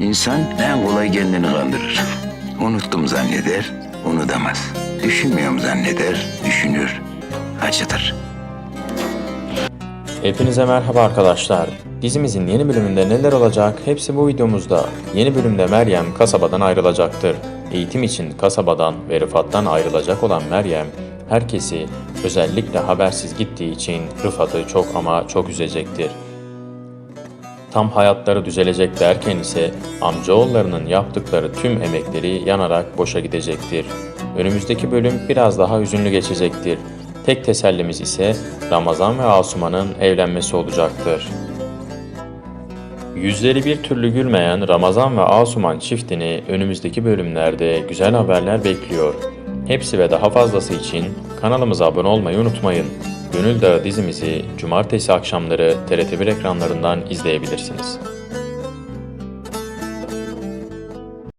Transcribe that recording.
İnsan en kolay kendini kandırır. Unuttum zanneder, unutamaz. Düşünmüyorum zanneder, düşünür, acıdır. Hepinize merhaba arkadaşlar. Dizimizin yeni bölümünde neler olacak hepsi bu videomuzda. Yeni bölümde Meryem kasabadan ayrılacaktır. Eğitim için kasabadan ve Rıfat'tan ayrılacak olan Meryem, herkesi özellikle habersiz gittiği için Rıfat'ı çok ama çok üzecektir. Tam hayatları düzelecek derken ise amcaoğullarının yaptıkları tüm emekleri yanarak boşa gidecektir. Önümüzdeki bölüm biraz daha hüzünlü geçecektir. Tek tesellimiz ise Ramazan ve Asuman'ın evlenmesi olacaktır. Yüzleri bir türlü gülmeyen Ramazan ve Asuman çiftini önümüzdeki bölümlerde güzel haberler bekliyor. Hepsi ve daha fazlası için kanalımıza abone olmayı unutmayın. Gönül Dağı dizimizi cumartesi akşamları TRT1 ekranlarından izleyebilirsiniz.